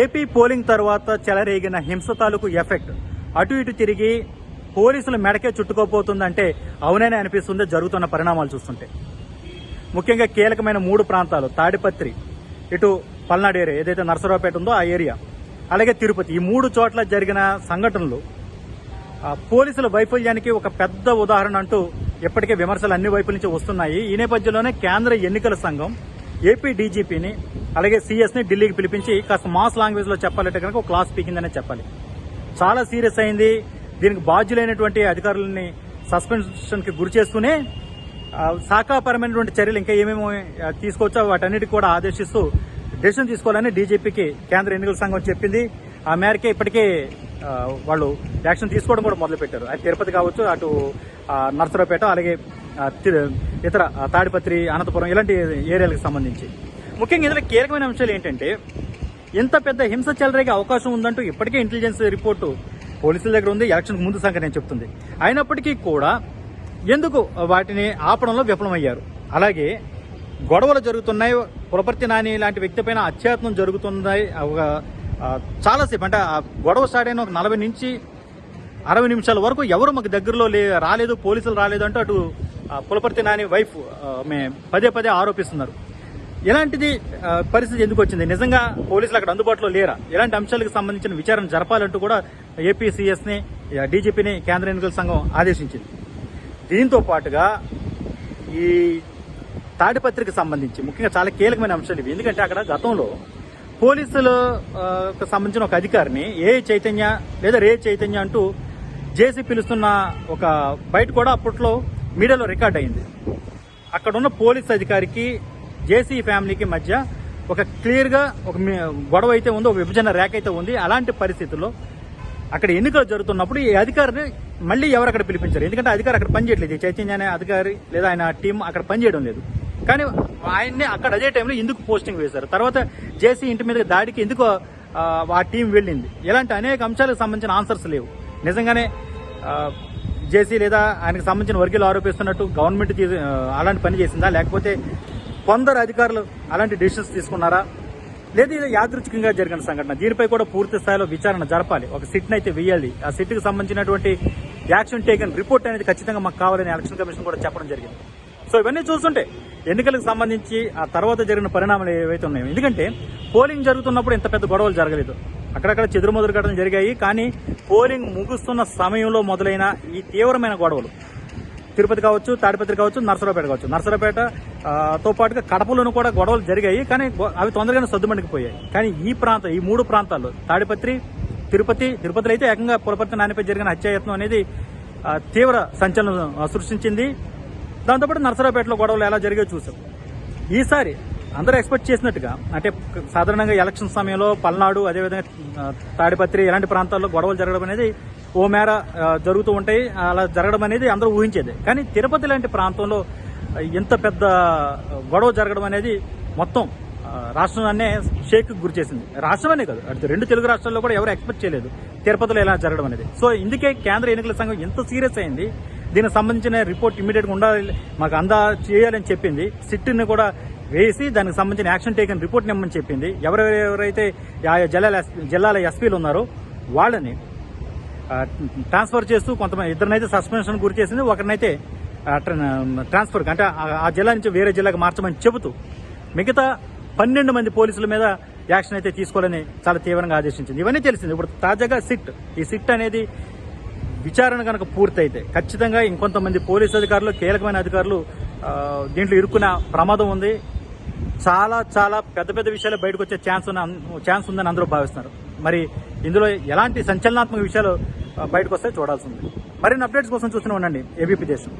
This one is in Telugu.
ఏపీ పోలింగ్ తర్వాత చెలరేగిన హింస తాలూకు ఎఫెక్ట్. అటు ఇటు తిరిగి పోలీసులు మెడకే చుట్టుకోపోతుందంటే అవుననే అనిపిస్తుంది జరుగుతున్న పరిణామాలు చూస్తుంటే. ముఖ్యంగా కీలకమైన మూడు ప్రాంతాలు తాడిపత్రి ఇటు పల్నాడు ఏరియా. ఏదైతే నరసరావుపేట ఉందో ఆ ఏరియా. అలాగే తిరుపతి. ఈ మూడు చోట్ల జరిగిన సంఘటనలు పోలీసుల వైఫల్యానికి ఒక పెద్ద ఉదాహరణ అంటూ ఇప్పటికే విమర్శలు అన్ని వైపుల నుంచి వస్తున్నాయి. ఈ నేపథ్యంలోనే కేంద్ర ఎన్నికల సంఘం ఏపీ డీజీపీని అలాగే సీఎస్ని ఢిల్లీకి పిలిపించి కాస్త మాస్ లాంగ్వేజ్లో చెప్పాలంటే కనుక ఒక క్లాస్ పీకిందనే చెప్పాలి. చాలా సీరియస్ అయింది. దీనికి బాధ్యులైనటువంటి అధికారులని సస్పెన్షన్కి గురి చేస్తూనే శాఖాపరమైనటువంటి చర్యలు ఇంకా ఏమేమి తీసుకోవచ్చో వాటన్నిటికి కూడా ఆదేశిస్తూ డెసిషన్ తీసుకోవాలని డీజీపీకి కేంద్ర ఎన్నికల సంఘం చెప్పింది. ఆ మేరకే ఇప్పటికే వాళ్ళు యాక్షన్ తీసుకోవడం కూడా మొదలుపెట్టారు. అది తిరుపతి కావచ్చు అటు నర్సరావుపేట అలాగే ఇతర తాడిపత్రి అనంతపురం ఇలాంటి ఏరియాలకు సంబంధించి. ముఖ్యంగా ఇందులో కీలకమైన అంశాలు ఏంటంటే ఇంత పెద్ద హింస చెలరేగే అవకాశం ఉందంటూ ఇప్పటికే ఇంటెలిజెన్స్ రిపోర్టు పోలీసుల దగ్గర ఉంది. ఎలక్షన్కు ముందు సంగతి నేను చెప్తుంది. అయినప్పటికీ కూడా ఎందుకు వాటిని ఆపడంలో విఫలమయ్యారు? అలాగే గొడవలు జరుగుతున్నాయి. పులపర్తి నాని లాంటి వ్యక్తి పైన అత్యాత్మం జరుగుతున్నాయి. ఒక చాలాసేపు అంటే ఆ గొడవ స్టార్ట్ అయిన ఒక నలభై నుంచి అరవై నిమిషాల వరకు ఎవరు మాకు దగ్గరలో లే రాలేదు పోలీసులు రాలేదు అంటూ అటు పులపర్తి నాని వైఫ్ మే పదే పదే ఆరోపిస్తున్నారు. ఇలాంటిది పరిస్థితి ఎందుకు వచ్చింది? నిజంగా పోలీసులు అక్కడ అందుబాటులో లేరా? ఇలాంటి అంశాలకు సంబంధించిన విచారణ జరపాలంటూ కూడా ఏపీసీఎస్ని డీజీపీని కేంద్ర ఎన్నికల సంఘం ఆదేశించింది. దీంతో పాటుగా ఈ తాడిపత్రికి సంబంధించి ముఖ్యంగా చాలా కీలకమైన అంశాలు ఇవి. ఎందుకంటే అక్కడ గతంలో పోలీసులకు సంబంధించిన ఒక అధికారిని ఏ చైతన్య లేదా రే చైతన్య అంటూ జేసీ పిలుస్తున్న ఒక బయట కూడా అప్పట్లో మీడియాలో రికార్డ్ అయింది. అక్కడ ఉన్న పోలీస్ అధికారికి జేసీ ఫ్యామిలీకి మధ్య ఒక క్లియర్గా ఒక మీ- గొడవ అయితే ఉంది ఒక విభజన రేఖ అయితే ఉంది. అలాంటి పరిస్థితుల్లో అక్కడ ఎన్నికలు జరుగుతున్నప్పుడు ఈ అధికారిని మళ్ళీ ఎవరు అక్కడ పిలిపించారు? ఎందుకంటే అధికారి అక్కడ పనిచేయట్లేదు ఈ చైతన్య అనే అధికారి లేదా ఆయన టీం అక్కడ పనిచేయడం లేదు. కానీ ఆయన్ని అక్కడ అదే టైంలో ఎందుకు పోస్టింగ్ వేశారు? తర్వాత జేసీ ఇంటి మీద దాడికి ఎందుకు ఆ, టీం వెళ్ళింది? ఇలాంటి అనేక అంశాలకు సంబంధించిన ఆన్సర్స్ లేవు. నిజంగానే జేసీ లేదా ఆయనకు సంబంధించిన వర్గీలు ఆరోపిస్తున్నట్టు గవర్నమెంట్ అలాంటి పని చేసిందా? లేకపోతే కొందరు అధికారులు అలాంటి డెసిషన్స్ తీసుకున్నారా? లేదు ఇది యాదృచ్ఛికంగా జరిగిన సంఘటన. దీనిపై కూడా పూర్తి స్థాయిలో విచారణ జరపాలి. ఒక సిట్ని అయితే వేయాలి. ఆ సిట్కి సంబంధించినటువంటి యాక్షన్ టేకన్ రిపోర్ట్ అనేది ఖచ్చితంగా మాకు కావాలని ఎలక్షన్ కమిషన్ కూడా చెప్పడం జరిగింది. సో ఇవన్నీ చూస్తుంటే ఎన్నికలకు సంబంధించి ఆ తర్వాత జరిగిన పరిణామాలు ఏవైతే ఉన్నాయో ఎందుకంటే పోలింగ్ జరుగుతున్నప్పుడు ఇంత పెద్ద గొడవలు జరగలేదు. అక్కడక్కడ చెదురుమదురు ఘటనలు జరిగాయి. కానీ పోలింగ్ ముగుస్తున్న సమయంలో మొదలైన ఈ తీవ్రమైన గొడవలు తిరుపతి కావచ్చు తాడిపత్రి కావచ్చు నర్సరావుపేట కావచ్చు. నర్సరావుపేట తో పాటుగా కడపలోనూ కూడా గొడవలు జరిగాయి కానీ అవి తొందరగానే సర్దుమణికిపోయాయి కానీ ఈ ప్రాంతం ఈ మూడు ప్రాంతాల్లో తాడిపత్రి తిరుపతి తిరుపతిలో అయితే ఏకంగా పులపర్తి నానిపై జరిగిన హత్యాయత్నం అనేది తీవ్ర సంచలనం సృష్టించింది. దాంతోపాటు నర్సరావుపేటలో గొడవలు ఎలా జరిగాయో చూసాం ఈసారి అందరూ ఎక్స్పెక్ట్ చేసినట్టుగా అంటే సాధారణంగా ఎలక్షన్ సమయంలో పల్నాడు అదేవిధంగా తాడిపత్రి ఇలాంటి ప్రాంతాల్లో గొడవలు జరగడం అనేది ఓ మేర జరుగుతూ ఉంటాయి. అలా జరగడం అనేది అందరూ ఊహించేది. కానీ తిరుపతి లాంటి ప్రాంతంలో ఇంత పెద్ద గొడవ జరగడం అనేది మొత్తం రాష్ట్రాన్నే షేక్ గురి చేసింది. రాష్ట్రమనే కాదు అటు రెండు తెలుగు రాష్ట్రాల్లో కూడా ఎవరు ఎక్స్పెక్ట్ చేయలేదు తిరుపతిలో ఎలా జరగడం అనేది. సో ఇందుకే కేంద్ర ఎన్నికల సంఘం ఎంత సీరియస్ అయింది. దీనికి సంబంధించిన రిపోర్ట్ ఇమీడియట్గా ఉండాలి మాకు అందా చేయాలని చెప్పింది. సిట్ని కూడా వేసి దానికి సంబంధించిన యాక్షన్ టేకన్ రిపోర్ట్ నిమ్మని చెప్పింది. ఎవరెవరైతే ఆయా జిల్లాల జిల్లాల ఎస్పీలు ఉన్నారో వాళ్ళని ట్రాన్స్ఫర్ చేస్తూ కొంతమంది ఇద్దరినైతే సస్పెన్షన్ గురి చేసింది ఒకరినైతే ట్రాన్స్ఫర్ అంటే ఆ- జిల్లా నుంచి వేరే జిల్లాకు మార్చమని చెబుతూ మిగతా పన్నెండు మంది పోలీసుల మీద యాక్షన్ అయితే తీసుకోవాలని చాలా తీవ్రంగా ఆదేశించింది. ఇవన్నీ తెలిసింది. ఇప్పుడు తాజాగా సిట్ ఈ సిట్ అనేది విచారణ కనుక పూర్తయితే ఖచ్చితంగా ఇంకొంతమంది పోలీసు అధికారులు కీలకమైన అధికారులు దీంట్లో ఇరుక్కున్న ప్రమాదం ఉంది. చాలా చాలా పెద్ద పెద్ద విషయాలు బయటకు వచ్చే ఛాన్స్ ఉన్న ఛాన్స్ ఉందని అందరూ భావిస్తున్నారు. మరి ఇందులో ఎలాంటి సంచలనాత్మక విషయాలు బయటకు వస్తే చూడాల్సి ఉంది మరిన్ని అప్డేట్స్ కోసం చూస్తూనే ఉండండి. ఏబీపీ దేశం.